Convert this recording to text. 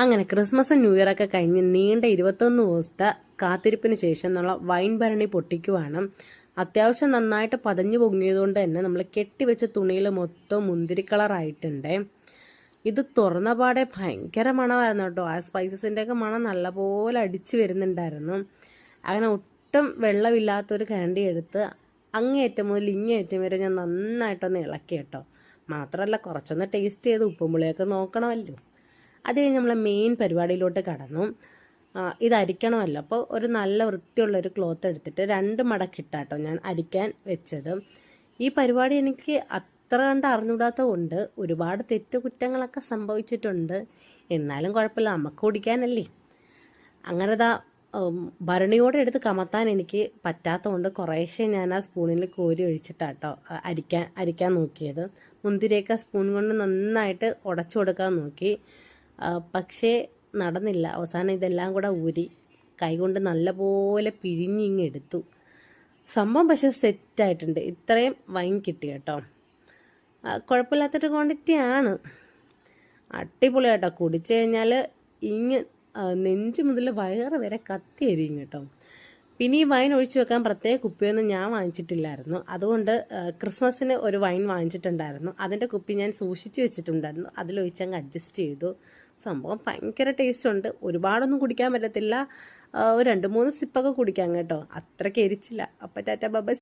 അങ്ങനെ ക്രിസ്മസും ന്യൂ ഇയറൊക്കെ കഴിഞ്ഞ് നീണ്ട ഇരുപത്തൊന്ന് ദിവസത്തെ കാത്തിരിപ്പിന് ശേഷം നമ്മൾ വൈൻ ഭരണി പൊട്ടിക്കുവാണ്. അത്യാവശ്യം നന്നായിട്ട് പതഞ്ഞു പൊങ്ങിയതുകൊണ്ട് തന്നെ നമ്മൾ കെട്ടിവെച്ച തുണിയിൽ മൊത്തം മുന്തിരി കളറായിട്ടുണ്ട്. ഇത് തുറന്ന പാടെ ഭയങ്കര മണമായിരുന്നു കേട്ടോ. ആ സ്പൈസസിന്റെ ഒക്കെ മണം നല്ലപോലെ അടിച്ചു വരുന്നുണ്ടായിരുന്നു. അങ്ങനെ ഒട്ടും വെള്ളമില്ലാത്തൊരു കാൻഡി എടുത്ത് അങ്ങേറ്റം മുതൽ ഇങ്ങേറ്റം വരെ ഞാൻ നന്നായിട്ടൊന്ന് ഇളക്കി കേട്ടോ. മാത്രമല്ല കുറച്ചൊന്ന് ടേസ്റ്റ് ചെയ്ത് ഉപ്പും പുളിയൊക്കെ നോക്കണമല്ലോ. അത് കഴിഞ്ഞ് നമ്മൾ മെയിൻ പരിപാടിയിലോട്ട് കടന്നു. ഇത് അരിക്കണമല്ലോ. അപ്പോൾ ഒരു നല്ല വൃത്തിയുള്ള ഒരു ക്ലോത്ത് എടുത്തിട്ട് രണ്ട് മടക്കിട്ടാട്ടോ ഞാൻ അരിക്കാൻ വെച്ചത്. ഈ പരിപാടി എനിക്ക് അത്ര കണ്ട് അറിഞ്ഞൂടാത്ത കൊണ്ട് ഒരുപാട് തെറ്റുകുറ്റങ്ങളൊക്കെ സംഭവിച്ചിട്ടുണ്ട്. എന്നാലും കുഴപ്പമില്ല നമുക്ക് കുടിക്കാനല്ലേ അങ്ങനെ ദാ ഭരണിയോടെ എടുത്ത് കമത്താൻ എനിക്ക് പറ്റാത്തതുകൊണ്ട് കുറേശ്ശെ ഞാൻ ആ സ്പൂണിൽ കോരി ഒഴിച്ചിട്ടാട്ടോ അരിക്കാൻ അരിക്കാൻ നോക്കിയത്. മുന്തിരിയൊക്കെ സ്പൂൺ കൊണ്ട് നന്നായിട്ട് ഉടച്ചു കൊടുക്കാൻ നോക്കി. പക്ഷേ നടന്നില്ല. അവസാനം ഇതെല്ലാം കൂടെ ഊരി കൈകൊണ്ട് നല്ലപോലെ പിഴിഞ്ഞിങ്ങെടുത്തു സംഭവം പക്ഷെ സെറ്റായിട്ടുണ്ട്. ഇത്രയും വൈൻ കിട്ടി കേട്ടോ. കുഴപ്പമില്ലാത്തൊരു ക്വാണ്ടിറ്റി ആണ്. അടിപൊളി കേട്ടോ കുടിച്ചു കഴിഞ്ഞാൽ ഇങ്ങ് നെഞ്ച് മുതൽ വയറ് വരെ കത്തി എരിയും കേട്ടോ. പിന്നെ ഈ വൈൻ ഒഴിച്ചു വെക്കാൻ പ്രത്യേക കുപ്പിയൊന്നും ഞാൻ വാങ്ങിച്ചിട്ടില്ലായിരുന്നു. അതുകൊണ്ട് ക്രിസ്മസിന് ഒരു വൈൻ വാങ്ങിച്ചിട്ടുണ്ടായിരുന്നു. അതിന്റെ കുപ്പി ഞാൻ സൂക്ഷിച്ച് വെച്ചിട്ടുണ്ടായിരുന്നു. അതിലൊഴിച്ച് അങ്ങ് അഡ്ജസ്റ്റ് ചെയ്തു. സംഭവം ഭയങ്കര ടേസ്റ്റ് ഉണ്ട്. ഒരുപാടൊന്നും കുടിക്കാൻ പറ്റത്തില്ല. ഒരു രണ്ട് മൂന്ന് സിപ്പൊക്കെ കുടിക്കാം കേട്ടോ. അത്രയ്ക്ക് എരിച്ചില്ല. അപ്പം ടാറ്റ ബബ